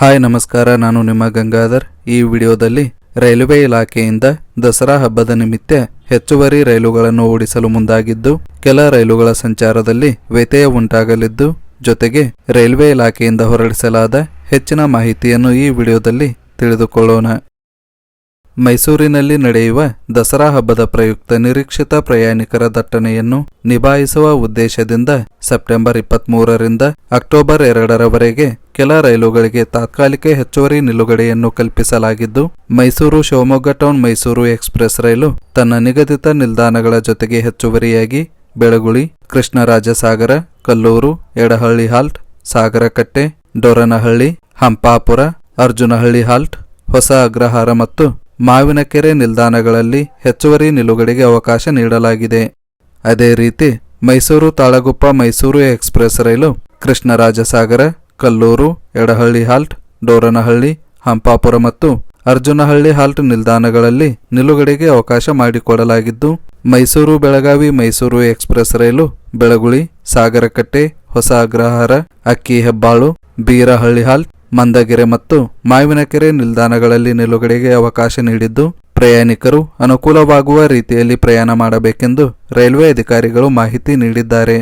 Hi, ನಮಸ್ಕಾರ. ನಾನು ನಿಮ್ಮ ಗಂಗಾಧರ್. ಈ ವಿಡಿಯೋದಲ್ಲಿ ರೈಲ್ವೆ ಇಲಾಖೆಯಿಂದ ದಸರಾ ಹಬ್ಬದ ನಿಮಿತ್ತ ಹೆಚ್ಚುವರಿ ರೈಲುಗಳನ್ನು ಓಡಿಸಲು ಮುಂದಾಗಿದ್ದು, ಕೆಲ ರೈಲುಗಳ ಸಂಚಾರದಲ್ಲಿ ವ್ಯತ್ಯಯ ಉಂಟಾಗಲಿದ್ದು, ಜೊತೆಗೆ ರೈಲ್ವೆ ಇಲಾಖೆಯಿಂದ ಹೊರಡಿಸಲಾದ ಹೆಚ್ಚಿನ ಮಾಹಿತಿಯನ್ನು ಈ ವಿಡಿಯೋದಲ್ಲಿ ತಿಳಿದುಕೊಳ್ಳೋಣ. ಮೈಸೂರಿನಲ್ಲಿ ನಡೆಯುವ ದಸರಾ ಹಬ್ಬದ ಪ್ರಯುಕ್ತ ನಿರೀಕ್ಷಿತ ಪ್ರಯಾಣಿಕರ ದಟ್ಟಣೆಯನ್ನು ನಿಭಾಯಿಸುವ ಉದ್ದೇಶದಿಂದ ಸೆಪ್ಟೆಂಬರ್ ಇಪ್ಪತ್ಮೂರರಿಂದ ಅಕ್ಟೋಬರ್ ಎರಡರವರೆಗೆ ಕೆಲ ರೈಲುಗಳಿಗೆ ತಾತ್ಕಾಲಿಕ ಹೆಚ್ಚುವರಿ ನಿಲುಗಡೆಯನ್ನು ಕಲ್ಪಿಸಲಾಗಿದ್ದು, ಮೈಸೂರು ಶಿವಮೊಗ್ಗ ಟೌನ್ ಮೈಸೂರು ಎಕ್ಸ್ಪ್ರೆಸ್ ರೈಲು ತನ್ನ ನಿಗದಿತ ನಿಲ್ದಾಣಗಳ ಜೊತೆಗೆ ಹೆಚ್ಚುವರಿಯಾಗಿ ಬೆಳಗುಳಿ, ಕೃಷ್ಣರಾಜಸಾಗರ, ಕಲ್ಲೂರು, ಎಡಹಳ್ಳಿ ಹಾಲ್ಟ್, ಸಾಗರಕಟ್ಟೆ, ಡೊರನಹಳ್ಳಿ, ಹಂಪಾಪುರ, ಅರ್ಜುನಹಳ್ಳಿ ಹಾಲ್ಟ್, ಹೊಸ ಅಗ್ರಹಾರ ಮತ್ತು ಮಾವಿನಕೆರೆ ನಿಲ್ದಾಣಗಳಲ್ಲಿ ಹೆಚ್ಚುವರಿ ನಿಲುಗಡೆಗೆ ಅವಕಾಶ ನೀಡಲಾಗಿದೆ. ಅದೇ ರೀತಿ, ಮೈಸೂರು ತಾಳಗುಪ್ಪ ಮೈಸೂರು ಎಕ್ಸ್ಪ್ರೆಸ್ ರೈಲು, ಕೃಷ್ಣರಾಜಸಾಗರ, ಕಲ್ಲೂರು, ಎಡಹಳ್ಳಿ ಹಾಲ್ಟ್, ಡೋರನಹಳ್ಳಿ, ಹಂಪಾಪುರ ಮತ್ತು ಅರ್ಜುನಹಳ್ಳಿ ಹಾಲ್ಟ್ ನಿಲ್ದಾಣಗಳಲ್ಲಿ ನಿಲುಗಡೆಗೆ ಅವಕಾಶ ಮಾಡಿಕೊಡಲಾಗಿದ್ದು, ಮೈಸೂರು ಬೆಳಗಾವಿ ಮೈಸೂರು ಎಕ್ಸ್ಪ್ರೆಸ್ ರೈಲು, ಬೆಳಗುಳಿ, ಸಾಗರಕಟ್ಟೆ, ಹೊಸ ಅಗ್ರಹಾರ, ಅಕ್ಕಿ ಹೆಬ್ಬಾಳು, ಬೀರಹಳ್ಳಿ ಹಾಲ್ಟ್ ಮಂದಗೆರೆ ಮತ್ತು ಮಾವಿನಕೆರೆ ನಿಲ್ದಾಣಗಳಲ್ಲಿ ನಿಲುಗಡೆಗೆ ಅವಕಾಶ ನೀಡಿದ್ದು, ಪ್ರಯಾಣಿಕರು ಅನುಕೂಲವಾಗುವ ರೀತಿಯಲ್ಲಿ ಪ್ರಯಾಣ ಮಾಡಬೇಕೆಂದು ರೈಲ್ವೆ ಅಧಿಕಾರಿಗಳು ಮಾಹಿತಿ ನೀಡಿದ್ದಾರೆ.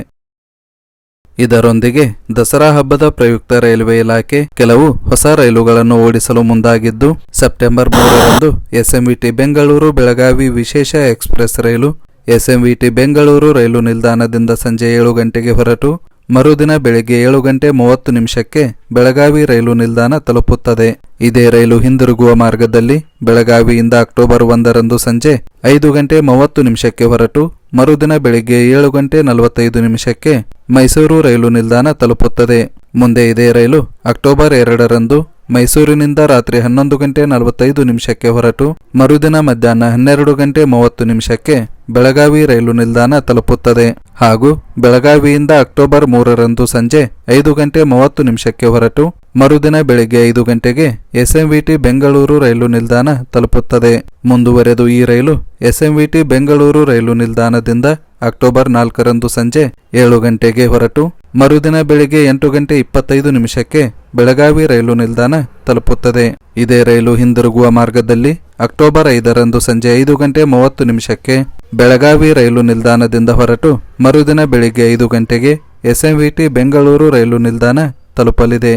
ಇದರೊಂದಿಗೆ ದಸರಾ ಹಬ್ಬದ ಪ್ರಯುಕ್ತ ರೈಲ್ವೆ ಇಲಾಖೆ ಕೆಲವು ಹೊಸ ರೈಲುಗಳನ್ನು ಓಡಿಸಲು ಮುಂದಾಗಿದ್ದು, ಸೆಪ್ಟೆಂಬರ್ ಮೂರರಂದು ಎಸ್ಎಂವಿಟಿ ಬೆಂಗಳೂರು ಬೆಳಗಾವಿ ವಿಶೇಷ ಎಕ್ಸ್ಪ್ರೆಸ್ ರೈಲು ಎಸ್ಎಂವಿಟಿ ಬೆಂಗಳೂರು ರೈಲು ನಿಲ್ದಾಣದಿಂದ ಸಂಜೆ ಏಳು ಗಂಟೆಗೆ ಹೊರಟು ಮರುದಿನ ಬೆಳಗ್ಗೆ ಏಳು ಗಂಟೆ ಮೂವತ್ತು ನಿಮಿಷಕ್ಕೆ ಬೆಳಗಾವಿ ರೈಲು ನಿಲ್ದಾಣ ತಲುಪುತ್ತದೆ. ಇದೇ ರೈಲು ಹಿಂದಿರುಗುವ ಮಾರ್ಗದಲ್ಲಿ ಬೆಳಗಾವಿಯಿಂದ ಅಕ್ಟೋಬರ್ ಒಂದರಂದು ಸಂಜೆ ಐದು ಗಂಟೆ ಮೂವತ್ತು ನಿಮಿಷಕ್ಕೆ ಹೊರಟು, ಮರುದಿನ ಬೆಳಗ್ಗೆ ಏಳು ಗಂಟೆ ನಲವತ್ತೈದು ನಿಮಿಷಕ್ಕೆ ಮೈಸೂರು ರೈಲು ನಿಲ್ದಾಣ ತಲುಪುತ್ತದೆ. ಮುಂದೆ ಇದೇ ರೈಲು ಅಕ್ಟೋಬರ್ ಎರಡರಂದು ಮೈಸೂರಿನಿಂದ ರಾತ್ರಿ ಹನ್ನೊಂದು ಗಂಟೆ ನಲವತ್ತೈದು ನಿಮಿಷಕ್ಕೆ ಹೊರಟು, ಮರುದಿನ ಮಧ್ಯಾಹ್ನ ಹನ್ನೆರಡು ಗಂಟೆ ಮೂವತ್ತು ನಿಮಿಷಕ್ಕೆ ಬೆಳಗಾವಿ ರೈಲು ನಿಲ್ದಾಣ ತಲುಪುತ್ತದೆ ಹಾಗೂ ಬೆಳಗಾವಿಯಿಂದ ಅಕ್ಟೋಬರ್ ಮೂರರಂದು ಸಂಜೆ ಐದು ಗಂಟೆ ಮೂವತ್ತು ನಿಮಿಷಕ್ಕೆ ಹೊರಟು ಮರುದಿನ ಬೆಳಿಗ್ಗೆ ಐದು ಗಂಟೆಗೆ ಎಸ್ಎಂವಿಟಿ ಬೆಂಗಳೂರು ರೈಲು ನಿಲ್ದಾಣ ತಲುಪುತ್ತದೆ. ಮುಂದುವರೆದು ಈ ರೈಲು ಎಸ್ಎಂವಿಟಿ ಬೆಂಗಳೂರು ರೈಲು ನಿಲ್ದಾಣದಿಂದ ಅಕ್ಟೋಬರ್ ನಾಲ್ಕರಂದು ಸಂಜೆ ಏಳು ಗಂಟೆಗೆ ಹೊರಟು ಮರುದಿನ ಬೆಳಿಗ್ಗೆ ಎಂಟು ಗಂಟೆ ಇಪ್ಪತ್ತೈದು ನಿಮಿಷಕ್ಕೆ ಬೆಳಗಾವಿ ರೈಲು ನಿಲ್ದಾಣ ತಲುಪುತ್ತದೆ. ಇದೇ ರೈಲು ಹಿಂದಿರುಗುವ ಮಾರ್ಗದಲ್ಲಿ ಅಕ್ಟೋಬರ್ ಐದರಂದು ಸಂಜೆ ಐದು ಗಂಟೆ ಮೂವತ್ತು ನಿಮಿಷಕ್ಕೆ ಬೆಳಗಾವಿ ರೈಲು ನಿಲ್ದಾಣದಿಂದ ಹೊರಟು ಮರುದಿನ ಬೆಳಿಗ್ಗೆ ಐದು ಗಂಟೆಗೆ ಎಸ್ಎಂವಿಟಿ ಬೆಂಗಳೂರು ರೈಲು ನಿಲ್ದಾಣ ತಲುಪಲಿದೆ.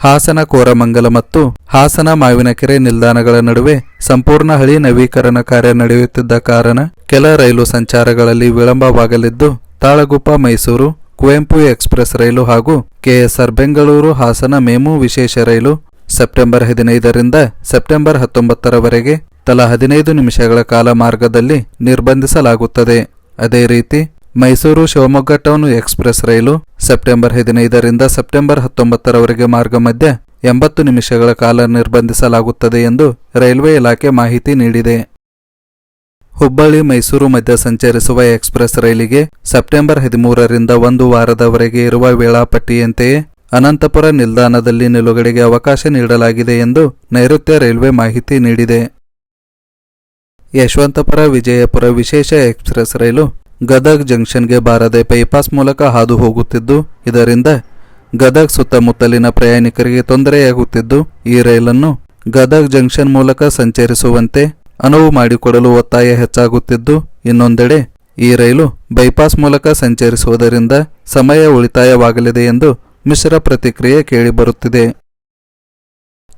ಹಾಸನ, ಕೋರಮಂಗಲ ಮತ್ತು ಹಾಸನ ಮಾವಿನಕೆರೆ ನಿಲ್ದಾಣಗಳ ನಡುವೆ ಸಂಪೂರ್ಣ ಹಳಿ ನವೀಕರಣ ಕಾರ್ಯ ನಡೆಯುತ್ತಿದ್ದ ಕಾರಣ ಕೆಲ ರೈಲು ಸಂಚಾರಗಳಲ್ಲಿ ವಿಳಂಬವಾಗಲಿದ್ದು, ತಾಳಗುಪ್ಪ, ಮೈಸೂರು, ಕುವೆಂಪು ಎಕ್ಸ್ಪ್ರೆಸ್ ರೈಲು ಹಾಗೂ ಕೆಎಸ್ಆರ್ ಬೆಂಗಳೂರು, ಹಾಸನ, ಮೇಮು ವಿಶೇಷ ರೈಲು ಸೆಪ್ಟೆಂಬರ್ ಹದಿನೈದರಿಂದ ಸೆಪ್ಟೆಂಬರ್ ಹತ್ತೊಂಬತ್ತರವರೆಗೆ ತಲಾ ಹದಿನೈದು ನಿಮಿಷಗಳ ಕಾಲ ಮಾರ್ಗದಲ್ಲಿ ನಿರ್ಬಂಧಿಸಲಾಗುತ್ತದೆ. ಅದೇ ರೀತಿ, ಮೈಸೂರು ಶಿವಮೊಗ್ಗ ಟೌನ್ ಎಕ್ಸ್ಪ್ರೆಸ್ ರೈಲು ಸೆಪ್ಟೆಂಬರ್ ಹದಿನೈದರಿಂದ ಸೆಪ್ಟೆಂಬರ್ ಹತ್ತೊಂಬತ್ತರವರೆಗೆ ಮಾರ್ಗ ಮಧ್ಯ ಎಂಬತ್ತು ನಿಮಿಷಗಳ ಕಾಲ ನಿರ್ಬಂಧಿಸಲಾಗುತ್ತದೆ ಎಂದು ರೈಲ್ವೆ ಇಲಾಖೆ ಮಾಹಿತಿ ನೀಡಿದೆ. ಹುಬ್ಬಳ್ಳಿ, ಮೈಸೂರು ಮಧ್ಯ ಸಂಚರಿಸುವ ಎಕ್ಸ್ಪ್ರೆಸ್ ರೈಲಿಗೆ ಸೆಪ್ಟೆಂಬರ್ ಹದಿಮೂರರಿಂದ ಒಂದು ವಾರದವರೆಗೆ ಇರುವ ವೇಳಾಪಟ್ಟಿಯಂತೆಯೇ ಅನಂತಪುರ ನಿಲ್ದಾಣದಲ್ಲಿ ನಿಲುಗಡೆಗೆ ಅವಕಾಶ ನೀಡಲಾಗಿದೆ ಎಂದು ನೈಋತ್ಯ ರೈಲ್ವೆ ಮಾಹಿತಿ ನೀಡಿದೆ. ಯಶವಂತಪುರ ವಿಜಯಪುರ ವಿಶೇಷ ಎಕ್ಸ್ಪ್ರೆಸ್ ರೈಲು ಗದಗ್ ಜಂಕ್ಷನ್ಗೆ ಬಾರದೆ ಬೈಪಾಸ್ ಮೂಲಕ ಹಾದು ಹೋಗುತ್ತಿದ್ದು, ಇದರಿಂದ ಗದಗ್ ಸುತ್ತಮುತ್ತಲಿನ ಪ್ರಯಾಣಿಕರಿಗೆ ತೊಂದರೆಯಾಗುತ್ತಿದ್ದು, ಈ ರೈಲನ್ನು ಗದಗ್ ಜಂಕ್ಷನ್ ಮೂಲಕ ಸಂಚರಿಸುವಂತೆ ಅನುವು ಮಾಡಿಕೊಡಲು ಒತ್ತಾಯ ಹೆಚ್ಚಾಗುತ್ತಿದ್ದು, ಇನ್ನೊಂದೆಡೆ ಈ ರೈಲು ಬೈಪಾಸ್ ಮೂಲಕ ಸಂಚರಿಸುವುದರಿಂದ ಸಮಯ ಉಳಿತಾಯವಾಗಲಿದೆ ಎಂದು ಮಿಶ್ರ ಪ್ರತಿಕ್ರಿಯೆ ಕೇಳಿಬರುತ್ತಿದೆ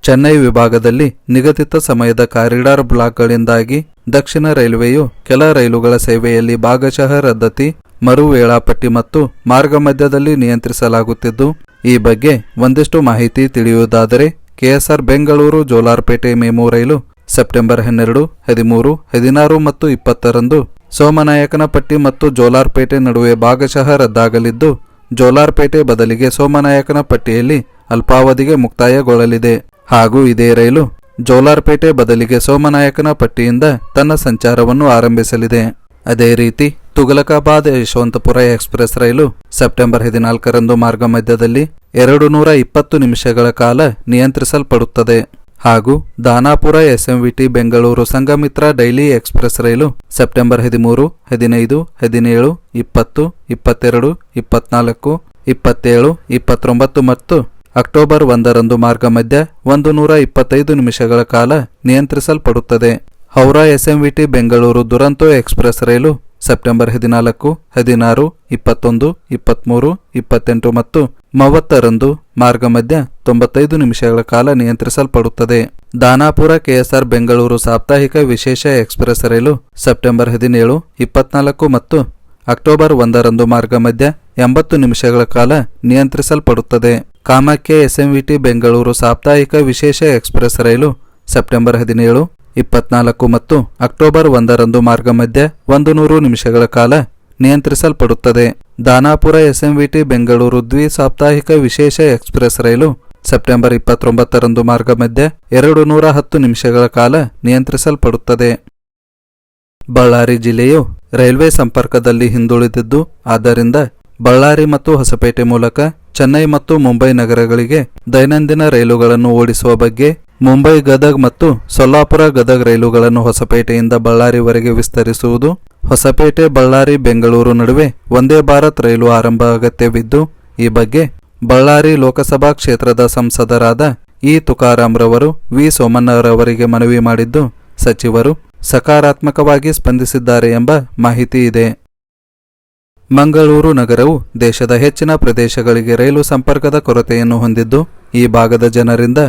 ಚೆನ್ನೈ ವಿಭಾಗದಲ್ಲಿ ನಿಗದಿತ ಸಮಯದ ಕಾರಿಡಾರ್ ಬ್ಲಾಕ್ಗಳಿಂದಾಗಿ ದಕ್ಷಿಣ ರೈಲ್ವೆಯು ಕೆಲ ರೈಲುಗಳ ಸೇವೆಯಲ್ಲಿ ಭಾಗಶಃ ರದ್ದತಿ, ಮರು ವೇಳಾಪಟ್ಟಿ ಮತ್ತು ಮಾರ್ಗ ಮಧ್ಯದಲ್ಲಿ ನಿಯಂತ್ರಿಸಲಾಗುತ್ತಿದ್ದು, ಈ ಬಗ್ಗೆ ಒಂದಿಷ್ಟು ಮಾಹಿತಿ ತಿಳಿಯುವುದಾದರೆ ಕೆಎಸ್ಆರ್ ಬೆಂಗಳೂರು ಜೋಲಾರ್ಪೇಟೆ ಮೇಮು ರೈಲು ಸೆಪ್ಟೆಂಬರ್ ಹನ್ನೆರಡು, ಹದಿಮೂರು, ಹದಿನಾರು ಮತ್ತು ಇಪ್ಪತ್ತರಂದು ಸೋಮನಾಯಕನಪಟ್ಟಿ ಮತ್ತು ಜೋಲಾರ್ಪೇಟೆ ನಡುವೆ ಭಾಗಶಃ ರದ್ದಾಗಲಿದ್ದು ಜೋಲಾರ್ಪೇಟೆ ಬದಲಿಗೆ ಸೋಮನಾಯಕನ ಪಟ್ಟಿಯಲ್ಲಿ ಅಲ್ಪಾವಧಿಗೆ ಮುಕ್ತಾಯಗೊಳ್ಳಲಿದೆ. ಹಾಗೂ ಇದೇ ರೈಲು ಜೋಲಾರ್ಪೇಟೆ ಬದಲಿಗೆ ಸೋಮನಾಯಕನ ಪಟ್ಟಿಯಿಂದ ತನ್ನ ಸಂಚಾರವನ್ನು ಆರಂಭಿಸಲಿದೆ. ಅದೇ ರೀತಿ ತುಗಲಕಾಬಾದ್ ಯಶವಂತಪುರ ಎಕ್ಸ್ಪ್ರೆಸ್ ರೈಲು ಸೆಪ್ಟೆಂಬರ್ ಹದಿನಾಲ್ಕರಂದು ಮಾರ್ಗ ಮಧ್ಯದಲ್ಲಿ ಎರಡು ನೂರ ಇಪ್ಪತ್ತು ನಿಮಿಷಗಳ ಕಾಲ ನಿಯಂತ್ರಿಸಲ್ಪಡುತ್ತದೆ. ಹಾಗೂ Danapur SMVT Bengaluru Sanghamitra daily express ರೈಲು ಸೆಪ್ಟೆಂಬರ್ ಹದಿಮೂರು, ಹದಿನೈದು, ಹದಿನೇಳು, ಇಪ್ಪತ್ತು, ಇಪ್ಪತ್ತೆರಡು, ಇಪ್ಪತ್ನಾಲ್ಕು, ಇಪ್ಪತ್ತೇಳು, ಇಪ್ಪತ್ತೊಂಬತ್ತು ಮತ್ತು ಅಕ್ಟೋಬರ್ ಒಂದರಂದು ಮಾರ್ಗ ಮಧ್ಯ ಒಂದು ನೂರ ಇಪ್ಪತ್ತೈದು ನಿಮಿಷಗಳ ಕಾಲ ನಿಯಂತ್ರಿಸಲ್ಪಡುತ್ತದೆ. ಹೌರಾ ಎಸ್ಎಂವಿಟಿ ಬೆಂಗಳೂರು ದುರಂತೋ ಎಕ್ಸ್ಪ್ರೆಸ್ ರೈಲು ಸೆಪ್ಟೆಂಬರ್ ಹದಿನಾಲ್ಕು, ಹದಿನಾರು, ಇಪ್ಪತ್ತೊಂದು, ಇಪ್ಪತ್ಮೂರು, ಇಪ್ಪತ್ತೆಂಟು ಮತ್ತು ಮೂವತ್ತರಂದು ಮಾರ್ಗ ಮಧ್ಯ ತೊಂಬತ್ತೈದು ನಿಮಿಷಗಳ ಕಾಲ ನಿಯಂತ್ರಿಸಲ್ಪಡುತ್ತದೆ. ದಾನಾಪುರ ಕೆಎಸ್ಆರ್ ಬೆಂಗಳೂರು ಸಾಪ್ತಾಹಿಕ ವಿಶೇಷ ಎಕ್ಸ್ಪ್ರೆಸ್ ರೈಲು ಸೆಪ್ಟೆಂಬರ್ ಹದಿನೇಳು, ಇಪ್ಪತ್ನಾಲ್ಕು ಮತ್ತು ಅಕ್ಟೋಬರ್ ಒಂದರಂದು ಮಾರ್ಗ ಮಧ್ಯ ಎಂಬತ್ತು ನಿಮಿಷಗಳ ಕಾಲ ನಿಯಂತ್ರಿಸಲ್ಪಡುತ್ತದೆ. ಕಾಮಾಖ್ಯ ಎಸ್ಎಂವಿಟಿ ಬೆಂಗಳೂರು ಸಾಪ್ತಾಹಿಕ ವಿಶೇಷ ಎಕ್ಸ್ಪ್ರೆಸ್ ರೈಲು ಸೆಪ್ಟೆಂಬರ್ ಹದಿನೇಳು ಇಪ್ಪತ್ನಾಲ್ಕು ಮತ್ತು ಅಕ್ಟೋಬರ್ ಒಂದರಂದು ಮಾರ್ಗ ಮಧ್ಯೆ ಒಂದು ನೂರು ನಿಮಿಷಗಳ ಕಾಲ ನಿಯಂತ್ರಿಸಲ್ಪಡುತ್ತದೆ. ದಾನಾಪುರ ಎಸ್ಎಂವಿಟಿ ಬೆಂಗಳೂರು ದ್ವಿ ಸಾಪ್ತಾಹಿಕ ವಿಶೇಷ ಎಕ್ಸ್ಪ್ರೆಸ್ ರೈಲು ಸೆಪ್ಟೆಂಬರ್ ಇಪ್ಪತ್ತೊಂಬತ್ತರಂದು ಮಾರ್ಗ ಮಧ್ಯೆ ಎರಡು ನೂರ ಹತ್ತು ನಿಮಿಷಗಳ ಕಾಲ ನಿಯಂತ್ರಿಸಲ್ಪಡುತ್ತದೆ. ಬಳ್ಳಾರಿ ಜಿಲ್ಲೆಯು ರೈಲ್ವೆ ಸಂಪರ್ಕದಲ್ಲಿ ಹಿಂದುಳಿದಿದ್ದು, ಆದ್ದರಿಂದ ಬಳ್ಳಾರಿ ಮತ್ತು ಹೊಸಪೇಟೆ ಮೂಲಕ ಚೆನ್ನೈ ಮತ್ತು ಮುಂಬೈ ನಗರಗಳಿಗೆ ದೈನಂದಿನ ರೈಲುಗಳನ್ನು ಓಡಿಸುವ ಬಗ್ಗೆ ಮುಂಬೈ ಗದಗ್ ಮತ್ತು ಸೊಲ್ಲಾಪುರ ಗದಗ್ ರೈಲುಗಳನ್ನು ಹೊಸಪೇಟೆಯಿಂದ ಬಳ್ಳಾರಿವರೆಗೆ ವಿಸ್ತರಿಸುವುದು. ಹೊಸಪೇಟೆ, ಬಳ್ಳಾರಿ, ಬೆಂಗಳೂರು ನಡುವೆ ಒಂದೇ ಭಾರತ್ ರೈಲು ಆರಂಭ ಅಗತ್ಯವಿದ್ದು, ಈ ಬಗ್ಗೆ ಬಳ್ಳಾರಿ ಲೋಕಸಭಾ ಕ್ಷೇತ್ರದ ಸಂಸದರಾದ ಇ ತುಕಾರಾಮ್ರವರು ವಿ ಸೋಮಣ್ಣರವರಿಗೆ ಮನವಿ ಮಾಡಿದ್ದು, ಸಚಿವರು ಸಕಾರಾತ್ಮಕವಾಗಿ ಸ್ಪಂದಿಸಿದ್ದಾರೆ ಎಂಬ ಮಾಹಿತಿ ಇದೆ. ಮಂಗಳೂರು ನಗರವು ದೇಶದ ಹೆಚ್ಚಿನ ಪ್ರದೇಶಗಳಿಗೆ ರೈಲು ಸಂಪರ್ಕದ ಕೊರತೆಯನ್ನು ಹೊಂದಿದ್ದು, ಈ ಭಾಗದ ಜನರಿಂದ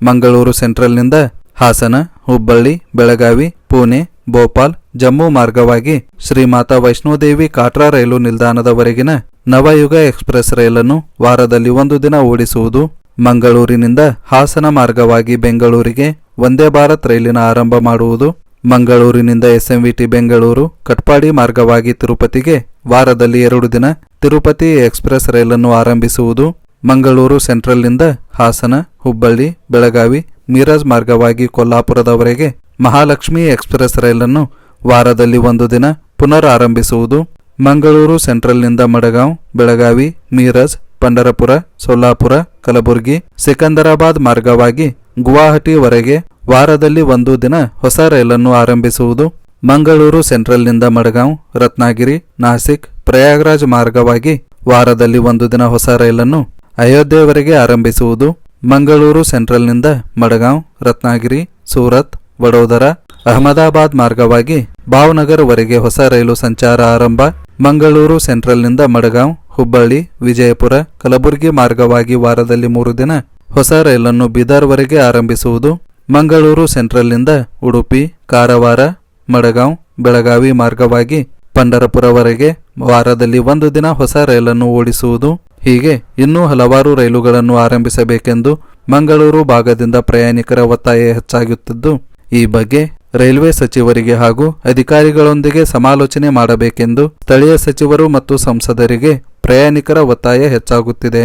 ಮಂಗಳೂರು ಸೆಂಟ್ರಲ್ನಿಂದ ಹಾಸನ, ಹುಬ್ಬಳ್ಳಿ, ಬೆಳಗಾವಿ, ಪುಣೆ, ಭೋಪಾಲ್, ಜಮ್ಮು ಮಾರ್ಗವಾಗಿ ಶ್ರೀಮಾತಾ ವೈಷ್ಣೋದೇವಿ ಕಾಟ್ರಾ ರೈಲು ನಿಲ್ದಾಣದವರೆಗಿನ ನವಯುಗ ಎಕ್ಸ್ಪ್ರೆಸ್ ರೈಲನ್ನು ವಾರದಲ್ಲಿ ಒಂದು ದಿನ ಓಡಿಸುವುದು ಮಂಗಳೂರಿನಿಂದ ಹಾಸನ ಮಾರ್ಗವಾಗಿ ಬೆಂಗಳೂರಿಗೆ ವಂದೇ ಭಾರತ್ ರೈಲಿನ ಆರಂಭ ಮಾಡುವುದು ಮಂಗಳೂರಿನಿಂದ ಎಸ್ಎಂವಿಟಿ ಬೆಂಗಳೂರು, ಕಟ್ಪಾಡಿ ಮಾರ್ಗವಾಗಿ ತಿರುಪತಿಗೆ ವಾರದಲ್ಲಿ ಎರಡು ದಿನ ತಿರುಪತಿ ಎಕ್ಸ್ಪ್ರೆಸ್ ರೈಲನ್ನು ಆರಂಭಿಸುವುದು ಮಂಗಳೂರು ಸೆಂಟ್ರಲ್ನಿಂದ ಹಾಸನ, ಹುಬ್ಬಳ್ಳಿ, ಬೆಳಗಾವಿ, ಮೀರಜ್ ಮಾರ್ಗವಾಗಿ ಕೊಲ್ಲಾಪುರದವರೆಗೆ ಮಹಾಲಕ್ಷ್ಮಿ ಎಕ್ಸ್ಪ್ರೆಸ್ ರೈಲನ್ನು ವಾರದಲ್ಲಿ ಒಂದು ದಿನ ಪುನರ್ ಆರಂಭಿಸುವುದು ಮಂಗಳೂರು ಸೆಂಟ್ರಲ್ನಿಂದ ಮಡಗಾಂವ್, ಬೆಳಗಾವಿ, ಮೀರಜ್, ಪಂಡರಪುರ, ಸೊಲ್ಲಾಪುರ, ಕಲಬುರಗಿ, ಸಿಕಂದರಾಬಾದ್ ಮಾರ್ಗವಾಗಿ ಗುವಾಹಟಿವರೆಗೆ ವಾರದಲ್ಲಿ ಒಂದು ದಿನ ಹೊಸ ರೈಲನ್ನು ಆರಂಭಿಸುವುದು ಮಂಗಳೂರು ಸೆಂಟ್ರಲ್ನಿಂದ ಮಡಗಾಂವ್, ರತ್ನಾಗಿರಿ, ನಾಸಿಕ್, ಪ್ರಯಾಗ್ರಾಜ್ ಮಾರ್ಗವಾಗಿ ವಾರದಲ್ಲಿ ಒಂದು ದಿನ ಹೊಸ ರೈಲನ್ನು ಅಯೋಧ್ಯೆವರೆಗೆ ಆರಂಭಿಸುವುದು ಮಂಗಳೂರು ಸೆಂಟ್ರಲ್ನಿಂದ ಮಡಗಾಂವ್, ರತ್ನಾಗಿರಿ, ಸೂರತ್, ವಡೋದರ, ಅಹಮದಾಬಾದ್ ಮಾರ್ಗವಾಗಿ ಭಾವನಗರ್ವರೆಗೆ ಹೊಸ ರೈಲು ಸಂಚಾರ ಆರಂಭ ಮಂಗಳೂರು ಸೆಂಟ್ರಲ್ನಿಂದ ಮಡಗಾಂವ್, ಹುಬ್ಬಳ್ಳಿ, ವಿಜಯಪುರ, ಕಲಬುರಗಿ ಮಾರ್ಗವಾಗಿ ವಾರದಲ್ಲಿ ಮೂರು ದಿನ ಹೊಸ ರೈಲನ್ನು ಬೀದರ್ವರೆಗೆ ಆರಂಭಿಸುವುದು ಮಂಗಳೂರು ಸೆಂಟ್ರಲ್ನಿಂದ ಉಡುಪಿ, ಕಾರವಾರ, ಮಡಗಾಂವ್, ಬೆಳಗಾವಿ ಮಾರ್ಗವಾಗಿ ಪಂಡರಪುರವರೆಗೆ ವಾರದಲ್ಲಿ ಒಂದು ದಿನ ಹೊಸ ರೈಲನ್ನು ಓಡಿಸುವುದು ಹೀಗೆ ಇನ್ನೂ ಹಲವಾರು ರೈಲುಗಳನ್ನು ಆರಂಭಿಸಬೇಕೆಂದು ಮಂಗಳೂರು ಭಾಗದಿಂದ ಪ್ರಯಾಣಿಕರ ಒತ್ತಾಯ ಹೆಚ್ಚಾಗುತ್ತಿದ್ದು, ಈ ಬಗ್ಗೆ ರೈಲ್ವೆ ಸಚಿವರಿಗೆ ಹಾಗೂ ಅಧಿಕಾರಿಗಳೊಂದಿಗೆ ಸಮಾಲೋಚನೆ ಮಾಡಬೇಕೆಂದು ಸ್ಥಳೀಯ ಸಚಿವರು ಮತ್ತು ಸಂಸದರಿಗೆ ಪ್ರಯಾಣಿಕರ ಒತ್ತಾಯ ಹೆಚ್ಚಾಗುತ್ತಿದೆ.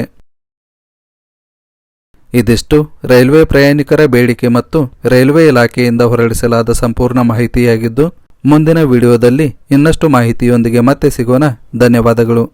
ಇದಿಷ್ಟು ರೈಲ್ವೆ ಪ್ರಯಾಣಿಕರ ಬೇಡಿಕೆ ಮತ್ತು ರೈಲ್ವೆ ಇಲಾಖೆಯಿಂದ ಹೊರಡಿಸಲಾದ ಸಂಪೂರ್ಣ ಮಾಹಿತಿಯಾಗಿದ್ದು, ಮುಂದಿನ ವಿಡಿಯೋದಲ್ಲಿ ಇನ್ನಷ್ಟು ಮಾಹಿತಿಯೊಂದಿಗೆ ಮತ್ತೆ ಸಿಗೋಣ. ಧನ್ಯವಾದಗಳು.